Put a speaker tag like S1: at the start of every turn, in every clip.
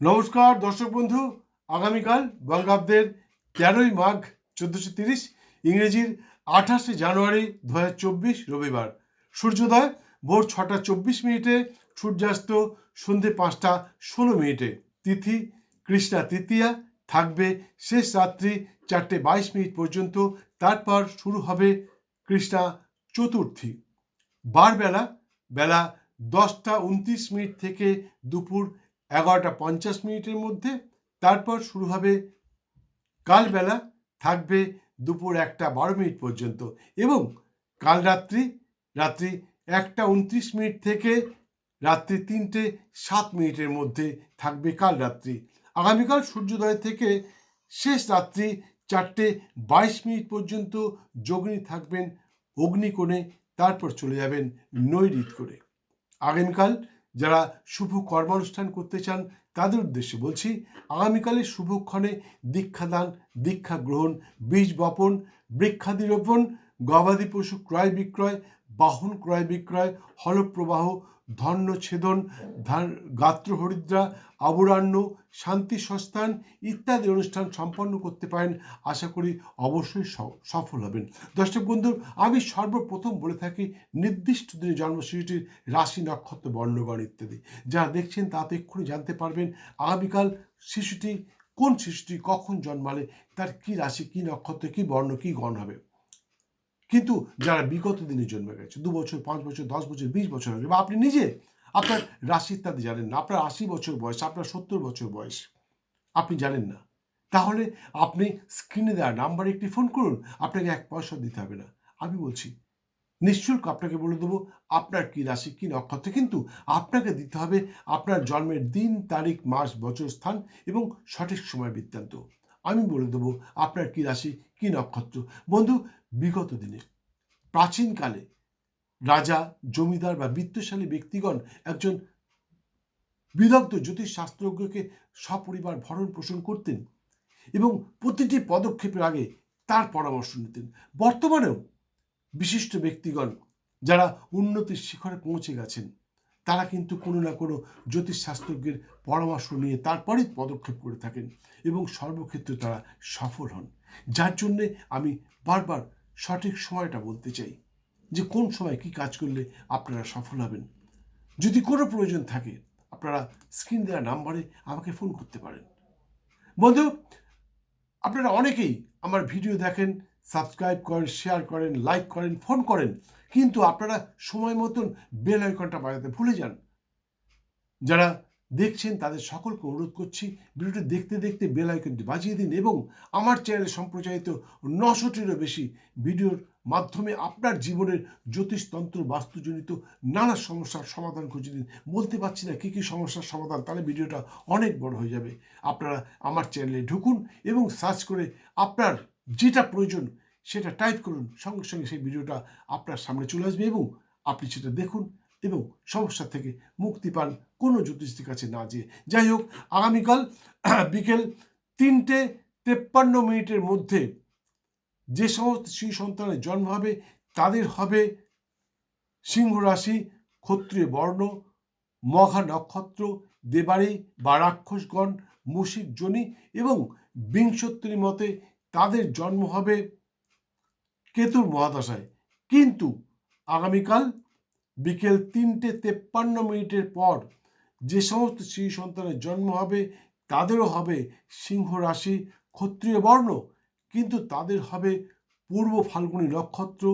S1: নমস্কার, দর্শক বন্ধু। আগামীকাল বঙ্গাব্দের তেরোই মাঘ চোদ্দোশো তিরিশ, ইংরেজির আঠাশে জানুয়ারি দু রবিবার। সূর্যোদয় ভোর ছটা চব্বিশ মিনিটে, সূর্যাস্ত সন্ধে পাঁচটা ষোলো মিনিটে। তিথি, কৃষ্ণা তৃতীয়া থাকবে শেষ রাত্রি চারটে বাইশ মিনিট পর্যন্ত। তারপর শুরু হবে কৃষ্ণা চতুর্থী। বারবেলা, বেলা দশটা উনত্রিশ মিনিট থেকে দুপুর এগারোটা পঞ্চাশ মিনিটের মধ্যে তারপর শুরু হবে কালবেলা থাকবে দুপুর একটা বারো মিনিট পর্যন্ত এবং কাল রাত্রি রাত্রি একটা উনত্রিশ মিনিট থেকে রাত্রি তিনটে সাত মিনিটের মধ্যে থাকবে কাল রাত্রি। আগামীকাল সূর্যোদয় থেকে শেষ রাত্রি চারটে বাইশ মিনিট পর্যন্ত যোগিনী থাকবেন অগ্নিকোণে, তারপর চলে যাবেন নৈরিত করে আগামীকাল যারা শুভ কর্মানুষ্ঠান করতে চান, তাদের উদ্দেশ্যে বলছি, আগামীকালের শুভক্ষণে দীক্ষাদান দীক্ষা গ্রহণ বীজ বপন, বৃক্ষাদি রোপণ, গবাদি পশু ক্রয় বিক্রয় বাহন ক্রয় বিক্রয়, হলপ্রবাহ ধন্য ছেদন গাত্র হরিদ্রা আবরাণ্য শান্তি সস্থান ইত্যাদি অনুষ্ঠান সম্পন্ন করতে পারেন। আশা করি অবশ্যই সফল হবেন। দর্শক বন্ধু, আমি সর্বপ্রথম বলে থাকি নির্দিষ্ট দিনে জন্মশিশুটির রাশি নক্ষত্র, বর্ণগণ ইত্যাদি। যা দেখছেন তাতে এক্ষুনি জানতে পারবেন আগামীকাল শিশুটি কোন শিশুটি কখন জন্মালে, তার কি রাশি, কি নক্ষত্র, কি বর্ণ, কি গণ হবে। কিন্তু যারা বিগত দিনে জন্মে গেছে, দু বছর, পাঁচ বছর, দশ বছর, বিশ বছর আগে, বা আপনি নিজে, আপনার রাশি ইত্যাদি জানেন না, আপনার আশি বছর বয়স, আপনার সত্তর বছর বয়স, আপনি জানেন না। তাহলে আপনি স্ক্রিনে দেওয়া নাম্বারে একটি ফোন করুন, আপনাকে এক পয়সা দিতে হবে না। আমি বলছি, নিশ্চুল্ক আপনাকে বলে দেবো, আপনার কি রাশি, কি নক্ষত্র, কিন্তু আপনাকে দিতে হবে আপনার জন্মের দিন, তারিখ, মাস, বছর, স্থান এবং সঠিক সময় বৃত্তান্ত। আমি বলে দেবো, আপনার কী রাশি, কি নক্ষত্র? বন্ধু, বিগত দিনে, প্রাচীনকালে রাজা, জমিদার বা বিত্তশালী ব্যক্তিগণ একজন বিদগ্ধ জ্যোতিষ শাস্ত্রজ্ঞকে সপরিবার ভরণ পোষণ করতেন এবং প্রতিটি পদক্ষেপের আগে তার পরামর্শ নিতেন। বর্তমানেও বিশিষ্ট ব্যক্তিগণ যারা উন্নতির শিখরে পৌঁছে গেছেন তারা কিন্তু কোনো না কোনো জ্যোতিষ শাস্ত্রজ্ঞের পরামর্শ নিয়ে তারপরেই পদক্ষেপ করে থাকেন এবং সর্বক্ষেত্রে তারা সফল হন। যার জন্যে আমি বারবার সঠিক সময়টা বলতে চাই যে কোন সময় কি কাজ করলে আপনারা সফল হবেন। যদি কোনো প্রয়োজন থাকে আপনারা স্ক্রিন দেওয়া নাম্বারে আমাকে ফোন করতে পারেন। বন্ধু, আপনারা অনেকেই আমার ভিডিও দেখেন, সাবস্ক্রাইব করেন, শেয়ার করেন, লাইক করেন, ফোন করেন। কিন্তু আপনারা সময় মতন বেল আইকনটা বাজাতে ভুলে যান। যারা দেখছেন, তাদের সকলকে অনুরোধ করছি, ভিডিওটি দেখতে দেখতে বেল আইকনটি বাজিয়ে দিন এবং আমার চ্যানেলে সম্প্রচারিত নশোটিরও বেশি ভিডিওর মাধ্যমে আপনার জীবনের জ্যোতিষতন্ত্র, বাস্তুজনিত নানা সমস্যার সমাধান খুঁজে দিন বলতে পারছি না কী কী সমস্যার সমাধান, তাহলে ভিডিওটা অনেক বড় হয়ে যাবে। আপনারা আমার চ্যানেলে ঢুকুন এবং সার্চ করে আপনার যেটা প্রয়োজন সেটা টাইপ করুন। সঙ্গে সঙ্গে সেই ভিডিওটা আপনার সামনে চলে আসবে এবং আপনি সেটা দেখুন এবং সমস্যা থেকে মুক্তি পান কোনো জ্যোতিষীর কাছে না যেয়ে। যাই হোক, আগামীকাল বিকেল তিনটে তেপ্পান্ন মিনিটের মধ্যে যে সমস্ত শিশু সন্তানের জন্ম হবে, তাদের হবে সিংহ রাশি, ক্ষত্রিয় বর্ণ, মঘা নক্ষত্র দেবাড়ি বা রাক্ষসগণ মুশিক জনি এবং বিংশোত্তরী মতে তাদের জন্ম হবে কেতুর মহাদশায়। কিন্তু আগামীকাল বিকেল তিনটে তেপ্পান্ন মিনিটের পর যে সমস্ত শিশু সন্তানের জন্ম হবে, তাদেরও হবে সিংহ রাশি ক্ষত্রিয় বর্ণ। কিন্তু তাদের হবে পূর্ব ফাল্গুনী নক্ষত্র,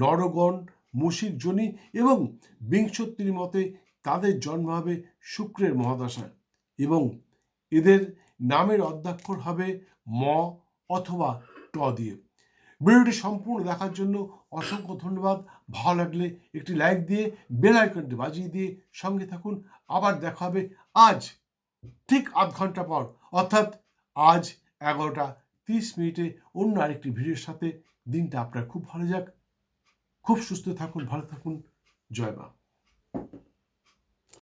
S1: নরগণ মুশিক জনি এবং বিংশোত্তরী মতে তাদের জন্ম হবে শুক্রের মহাদশায় এবং এদের নামের অধ্যাক্ষর হবে ম অথবা ট দিয়ে। ভিডিওটি সম্পূর্ণ দেখার জন্য অসংখ্য ধন্যবাদ। ভালো লাগলে একটি লাইক দিয়ে, বেল আইকনটি বাজিয়ে দিয়ে সঙ্গে থাকুন। আবার দেখা হবে আজ ঠিক আধ ঘণ্টা পর। অর্থাৎ আজ এগারোটা তিরিশ মিনিটে অন্য আরেকটি ভিডিওর সাথে। দিনটা আপনার খুব ভালো যাক। খুব সুস্থ থাকুন, ভালো থাকুন। জয় মা।